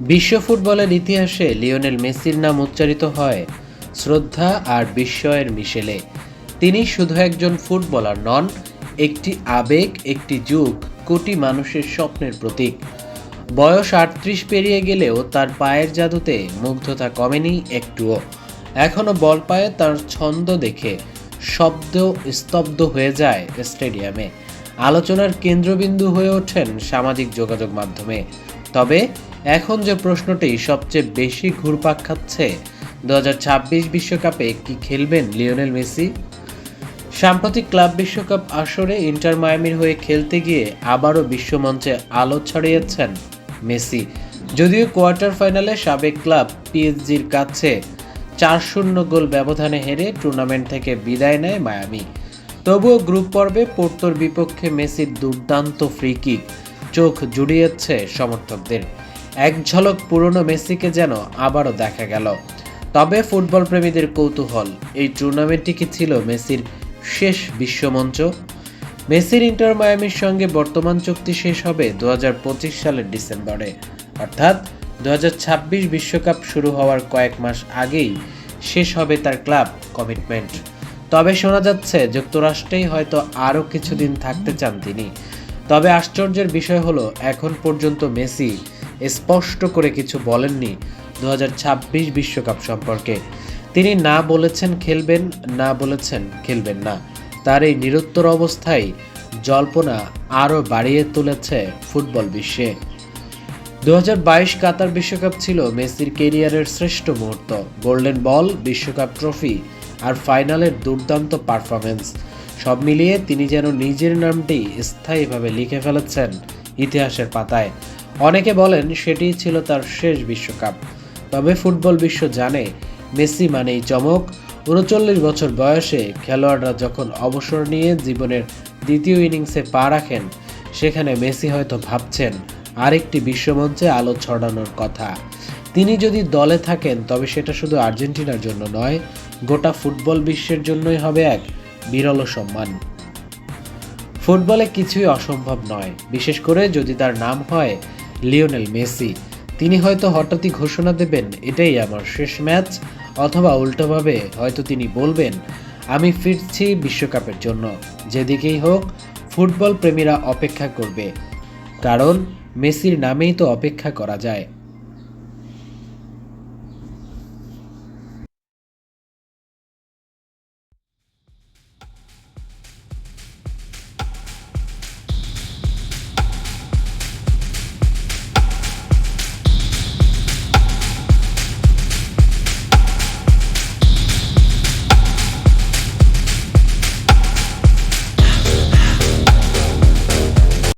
বিশ্ব ফুটবলের ইতিহাসে লিওনেল মেসির নাম উচ্চারিত হয় শ্রদ্ধা আর বিস্ময়ের মিশেলে। তিনি শুধু একজন ফুটবলার নন, একটি আবেগ, একটি যুগ, কোটি মানুষের স্বপ্নের প্রতীক। বয়স আটত্রিশ পেরিয়ে গেলেও তার পায়ের জাদুতে মুগ্ধতা কমেনি একটুও। এখনও বল পায়ে তার ছন্দ দেখে শব্দ স্তব্ধ হয়ে যায় স্টেডিয়ামে। আলোচনার কেন্দ্রবিন্দু হয়ে ওঠেন সামাজিক যোগাযোগ মাধ্যমে। তবে এখন যে প্রশ্নটি সবচেয়ে বেশি ঘুরপাক খাচ্ছে, দু বিশ্বকাপে কি খেলবেন লিওনেল মেসি? সাম্প্রতিক ক্লাব বিশ্বকাপ আসরে ইন্টার মায়ামির হয়ে খেলতে গিয়ে আবারও বিশ্বমঞ্চে আলো ছড়িয়েছেন মেসি। যদিও কোয়ার্টার ফাইনালে সাবেক ক্লাব পিএসজির কাছে চার শূন্য গোল ব্যবধানে হেরে টুর্নামেন্ট থেকে বিদায় নেয় মায়ামি। তবুও গ্রুপ পর্বে পোর্তোর বিপক্ষে মেসির দুর্দান্ত ফ্রি কিক চোখ জুড়িয়েছে সমর্থকদের। এক ঝলক পুরনো মেসিকে যেন আবারও দেখা গেল। তবে ফুটবল প্রেমীদের কৌতূহল, এই টুর্নামেন্টটি কি ছিল মেসির শেষ বিশ্বমঞ্চ? মেসির ইন্টার মায়ামির সঙ্গে বর্তমান চুক্তি শেষ হবে দু সালের ডিসেম্বরে। অর্থাৎ দু বিশ্বকাপ শুরু হওয়ার কয়েক মাস আগেই শেষ হবে তার ক্লাব কমিটমেন্ট। তবে শোনা যাচ্ছে, যুক্তরাষ্ট্রেই হয়তো আরও কিছুদিন থাকতে চান তিনি। তবে আশ্চর্যের বিষয় হলো, এখন পর্যন্ত মেসি স্পষ্ট করে কিছু বলেননি দু বিশ্বকাপ সম্পর্কে। তিনি না বলেছেন খেলবেন, না বলেছেন খেলবেন না। তার এই নিরুত্তর অবস্থায় জল্পনা আরও বাড়িয়ে তুলেছে ফুটবল বিশ্বে। দু কাতার বিশ্বকাপ ছিল মেসির কেরিয়ারের শ্রেষ্ঠ মুহূর্ত। গোল্ডেন বল, বিশ্বকাপ ট্রফি আর ফাইনালের দুর্দান্ত পারফরমেন্স সব মিলিয়ে তিনি যেন নিজের নামটি স্থায়ীভাবে লিখে ফেলেছেন ইতিহাসের পাতায়। অনেকে বলেন সেটিই ছিল তার শেষ বিশ্বকাপ। তবে ফুটবল বিশ্ব জানে, মেসি মানেই চমক। উনচল্লিশ বছর বয়সে খেলোয়াড়রা যখন অবসর নিয়ে জীবনের দ্বিতীয় ইনিংসে পা রাখেন, সেখানে মেসি হয়তো ভাবছেন, আরেকটি বিশ্বমঞ্চে আলো ছড়ানোর কথা। তিনি যদি দলে থাকেন, তবে সেটা শুধু আর্জেন্টিনার জন্য নয়, গোটা ফুটবল বিশ্বের জন্যই হবে এক বিরল সম্মান। ফুটবলে কিছুই অসম্ভব নয়, বিশেষ করে যদি তার নাম হয় লিওনেল মেসি। তিনি হয়তো হঠাৎই ঘোষণা দেবেন, এটাই আমার শেষ ম্যাচ, অথবা উল্টোভাবে হয়তো তিনি বলবেন, আমি ফিরছি বিশ্বকাপের জন্য। যেদিকেই হোক, ফুটবল প্রেমীরা অপেক্ষা করবে। কারণ, মেসির নামেই তো অপেক্ষা করা যায়।